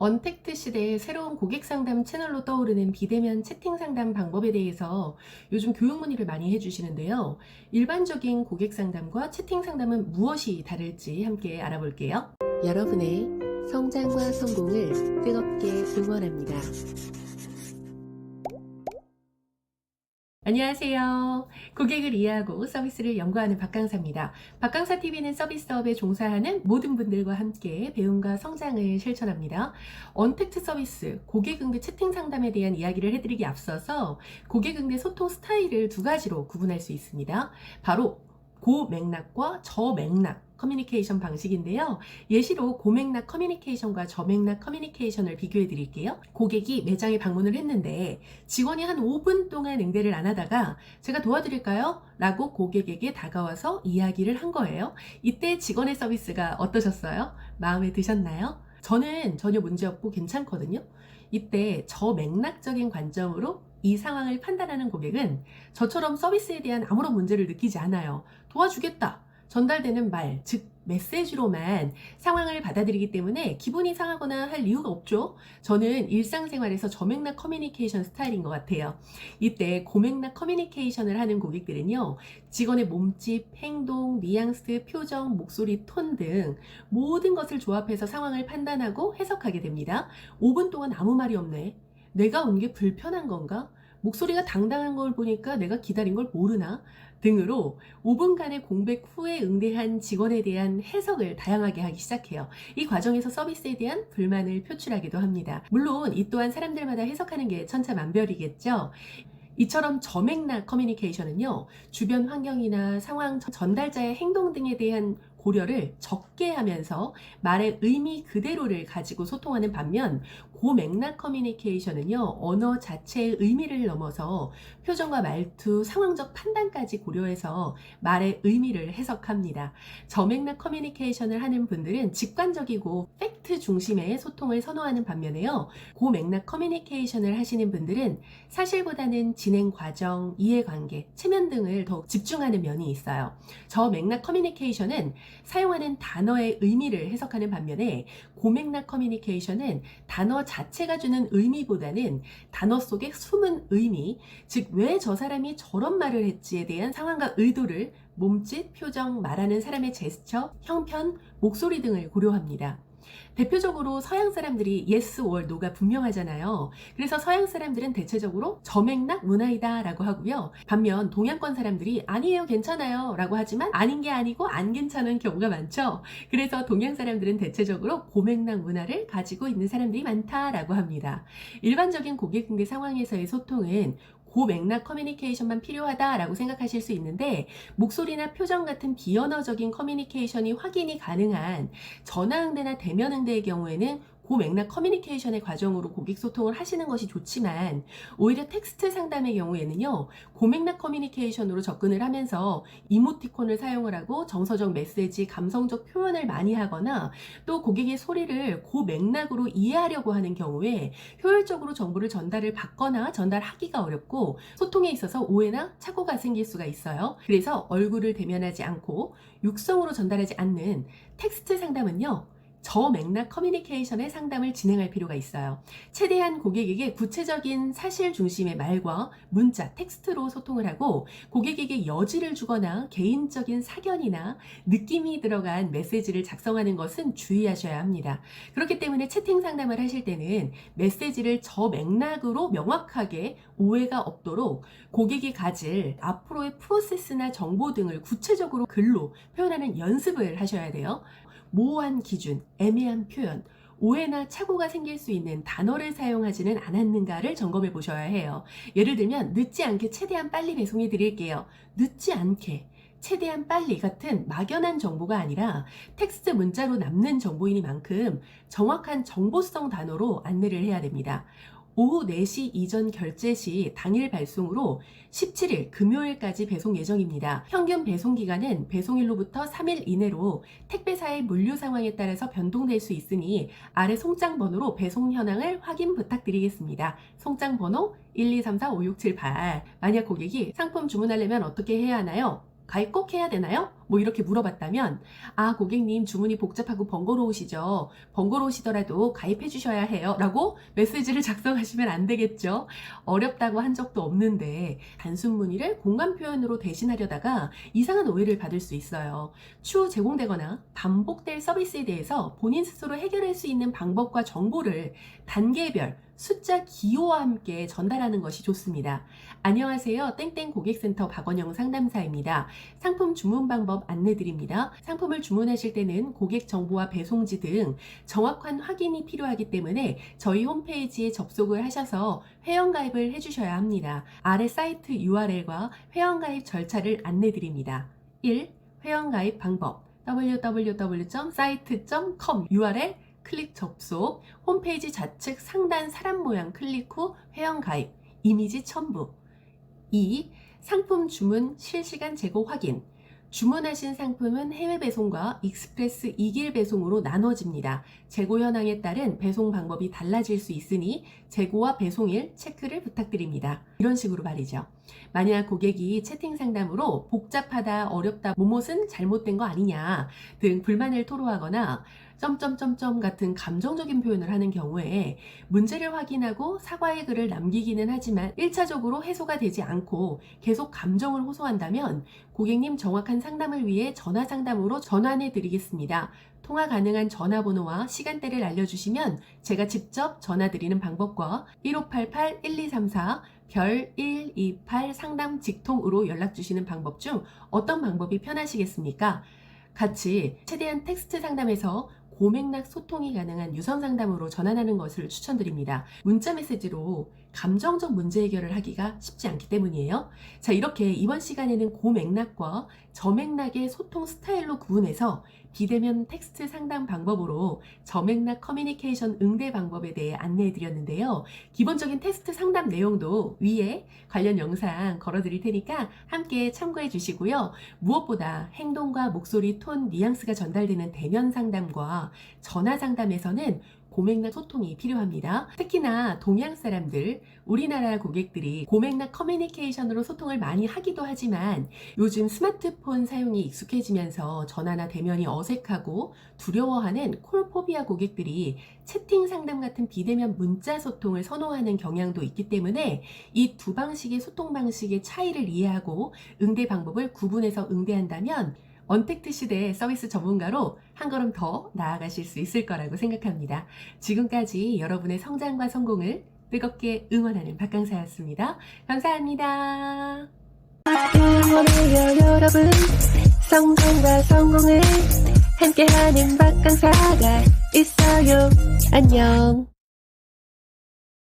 언택트 시대의 새로운 고객 상담 채널로 떠오르는 비대면 채팅 상담 방법에 대해서 요즘 교육 문의를 많이 해주시는데요. 일반적인 고객 상담과 채팅 상담은 무엇이 다를지 함께 알아볼게요. 여러분의 성장과 성공을 뜨겁게 응원합니다. 안녕하세요. 고객을 이해하고 서비스를 연구하는 박강사입니다. 박강사 TV는 서비스업에 종사하는 모든 분들과 함께 배움과 성장을 실천합니다. 언택트 서비스, 고객 응대 채팅 상담에 대한 이야기를 해드리기 앞서서 고객 응대 소통 스타일을 두 가지로 구분할 수 있습니다. 바로 고 맥락과 저 맥락 커뮤니케이션 방식인데요. 예시로 고맥락 커뮤니케이션과 저맥락 커뮤니케이션을 비교해 드릴게요. 고객이 매장에 방문을 했는데 직원이 한 5분 동안 응대를 안 하다가 제가 도와드릴까요? 라고 고객에게 다가와서 이야기를 한 거예요. 이때 직원의 서비스가 어떠셨어요? 마음에 드셨나요? 저는 전혀 문제없고 괜찮거든요. 이때 저 맥락적인 관점으로 이 상황을 판단하는 고객은 저처럼 서비스에 대한 아무런 문제를 느끼지 않아요. 도와주겠다. 전달되는 말, 즉 메시지로만 상황을 받아들이기 때문에 기분이 상하거나 할 이유가 없죠. 저는 일상생활에서 저맥락 커뮤니케이션 스타일인 것 같아요. 이때 고맥락 커뮤니케이션을 하는 고객들은요, 직원의 몸집, 행동, 뉘앙스, 표정, 목소리, 톤 등 모든 것을 조합해서 상황을 판단하고 해석하게 됩니다. 5분 동안 아무 말이 없네. 내가 온 게 불편한 건가? 목소리가 당당한 걸 보니까 내가 기다린 걸 모르나? 등으로 5분간의 공백 후에 응대한 직원에 대한 해석을 다양하게 하기 시작해요. 이 과정에서 서비스에 대한 불만을 표출하기도 합니다. 물론 이 또한 사람들마다 해석하는 게 천차만별이겠죠. 이처럼 저맥락 커뮤니케이션은요, 주변 환경이나 상황, 전달자의 행동 등에 대한 고려를 적게 하면서 말의 의미 그대로를 가지고 소통하는 반면 고맥락 커뮤니케이션은요 언어 자체의 의미를 넘어서 표정과 말투, 상황적 판단까지 고려해서 말의 의미를 해석합니다. 저맥락 커뮤니케이션을 하는 분들은 직관적이고 팩트 중심의 소통을 선호하는 반면에요 고맥락 커뮤니케이션을 하시는 분들은 사실보다는 진행 과정, 이해관계, 체면 등을 더욱 집중하는 면이 있어요. 저맥락 커뮤니케이션은 사용하는 단어의 의미를 해석하는 반면에 고맥락 커뮤니케이션은 단어 자체가 주는 의미보다는 단어 속의 숨은 의미, 즉 왜 저 사람이 저런 말을 했지에 대한 상황과 의도를 몸짓, 표정, 말하는 사람의 제스처, 형편, 목소리 등을 고려합니다. 대표적으로 서양 사람들이 yes or no가 분명하잖아요. 그래서 서양 사람들은 대체적으로 저맥락 문화이다 라고 하고요. 반면 동양권 사람들이 아니에요 괜찮아요 라고 하지만 아닌 게 아니고 안 괜찮은 경우가 많죠. 그래서 동양 사람들은 대체적으로 고맥락 문화를 가지고 있는 사람들이 많다라고 합니다. 일반적인 고객 응대 상황에서의 소통은 고 맥락 커뮤니케이션만 필요하다라고 생각하실 수 있는데 목소리나 표정 같은 비언어적인 커뮤니케이션이 확인이 가능한 전화 응대나 대면 응대의 경우에는 고맥락 커뮤니케이션의 과정으로 고객 소통을 하시는 것이 좋지만 오히려 텍스트 상담의 경우에는요 고맥락 커뮤니케이션으로 접근을 하면서 이모티콘을 사용을 하고 정서적 메시지, 감성적 표현을 많이 하거나 또 고객의 소리를 고맥락으로 이해하려고 하는 경우에 효율적으로 정보를 전달을 받거나 전달하기가 어렵고 소통에 있어서 오해나 착오가 생길 수가 있어요. 그래서 얼굴을 대면하지 않고 육성으로 전달하지 않는 텍스트 상담은요. 저 맥락 커뮤니케이션의 상담을 진행할 필요가 있어요. 최대한 고객에게 구체적인 사실 중심의 말과 문자, 텍스트로 소통을 하고 고객에게 여지를 주거나 개인적인 사견이나 느낌이 들어간 메시지를 작성하는 것은 주의하셔야 합니다. 그렇기 때문에 채팅 상담을 하실 때는 메시지를 저 맥락으로 명확하게 오해가 없도록 고객이 가질 앞으로의 프로세스나 정보 등을 구체적으로 글로 표현하는 연습을 하셔야 돼요. 모호한 기준, 애매한 표현, 오해나 착오가 생길 수 있는 단어를 사용하지는 않았는가를 점검해 보셔야 해요. 예를 들면 늦지 않게 최대한 빨리 배송해 드릴게요. 늦지 않게 최대한 빨리 같은 막연한 정보가 아니라 텍스트 문자로 남는 정보이니만큼 정확한 정보성 단어로 안내를 해야 됩니다. 오후 4시 이전 결제 시 당일 발송으로 17일 금요일까지 배송 예정입니다. 평균 배송 기간은 배송일로부터 3일 이내로 택배사의 물류 상황에 따라서 변동될 수 있으니 아래 송장 번호로 배송 현황을 확인 부탁드리겠습니다. 송장 번호 123456788 만약 고객이 상품 주문하려면 어떻게 해야 하나요? 가입 꼭 해야 되나요? 뭐 이렇게 물어봤다면 아 고객님 주문이 복잡하고 번거로우시죠 번거로우시더라도 가입해 주셔야 해요 라고 메시지를 작성하시면 안 되겠죠 어렵다고 한 적도 없는데 단순 문의를 공감 표현으로 대신하려다가 이상한 오해를 받을 수 있어요 추후 제공되거나 반복될 서비스에 대해서 본인 스스로 해결할 수 있는 방법과 정보를 단계별 숫자 기호와 함께 전달하는 것이 좋습니다. 안녕하세요. 땡땡 고객센터 박원영 상담사입니다. 상품 주문 방법 안내드립니다. 상품을 주문하실 때는 고객 정보와 배송지 등 정확한 확인이 필요하기 때문에 저희 홈페이지에 접속을 하셔서 회원가입을 해주셔야 합니다. 아래 사이트 URL과 회원가입 절차를 안내드립니다. 1. 회원가입 방법 www.site.com URL 클릭 접속, 홈페이지 좌측 상단 사람 모양 클릭 후 회원 가입, 이미지 첨부. 2. 상품 주문 실시간 재고 확인. 주문하신 상품은 해외 배송과 익스프레스 2길 배송으로 나눠집니다. 재고 현황에 따른 배송 방법이 달라질 수 있으니 재고와 배송일 체크를 부탁드립니다. 이런 식으로 말이죠. 만약 고객이 채팅 상담으로 복잡하다, 어렵다, 뭐뭇은 잘못된 거 아니냐 등 불만을 토로하거나 점점점점 같은 감정적인 표현을 하는 경우에 문제를 확인하고 사과의 글을 남기기는 하지만 1차적으로 해소가 되지 않고 계속 감정을 호소한다면 고객님 정확한 상담을 위해 전화 상담으로 전환해 드리겠습니다. 통화 가능한 전화번호와 시간대를 알려주시면 제가 직접 전화드리는 방법과 1588-1234 별 128 상담 직통으로 연락 주시는 방법 중 어떤 방법이 편하시겠습니까? 같이 최대한 텍스트 상담에서 고맥락 소통이 가능한 유선 상담으로 전환하는 것을 추천드립니다. 문자 메시지로 감정적 문제 해결을 하기가 쉽지 않기 때문이에요. 자, 이렇게 이번 시간에는 고맥락과 저맥락의 소통 스타일로 구분해서 비대면 텍스트 상담 방법으로 저맥락 커뮤니케이션 응대 방법에 대해 안내해 드렸는데요. 기본적인 테스트 상담 내용도 위에 관련 영상 걸어 드릴 테니까 함께 참고해 주시고요. 무엇보다 행동과 목소리, 톤, 뉘앙스가 전달되는 대면 상담과 전화 상담에서는 고맥락 소통이 필요합니다. 특히나 동양 사람들, 우리나라 고객들이 고맥락 커뮤니케이션으로 소통을 많이 하기도 하지만 요즘 스마트폰 사용이 익숙해지면서 전화나 대면이 어색하고 두려워하는 콜포비아 고객들이 채팅 상담 같은 비대면 문자 소통을 선호하는 경향도 있기 때문에 이 두 방식의 소통 방식의 차이를 이해하고 응대 방법을 구분해서 응대한다면 언택트 시대의 서비스 전문가로 한 걸음 더 나아가실 수 있을 거라고 생각합니다. 지금까지 여러분의 성장과 성공을 뜨겁게 응원하는 박강사였습니다. 감사합니다. 응원해요 여러분 성공과 성공을 함께하는 박강사가 있어요 안녕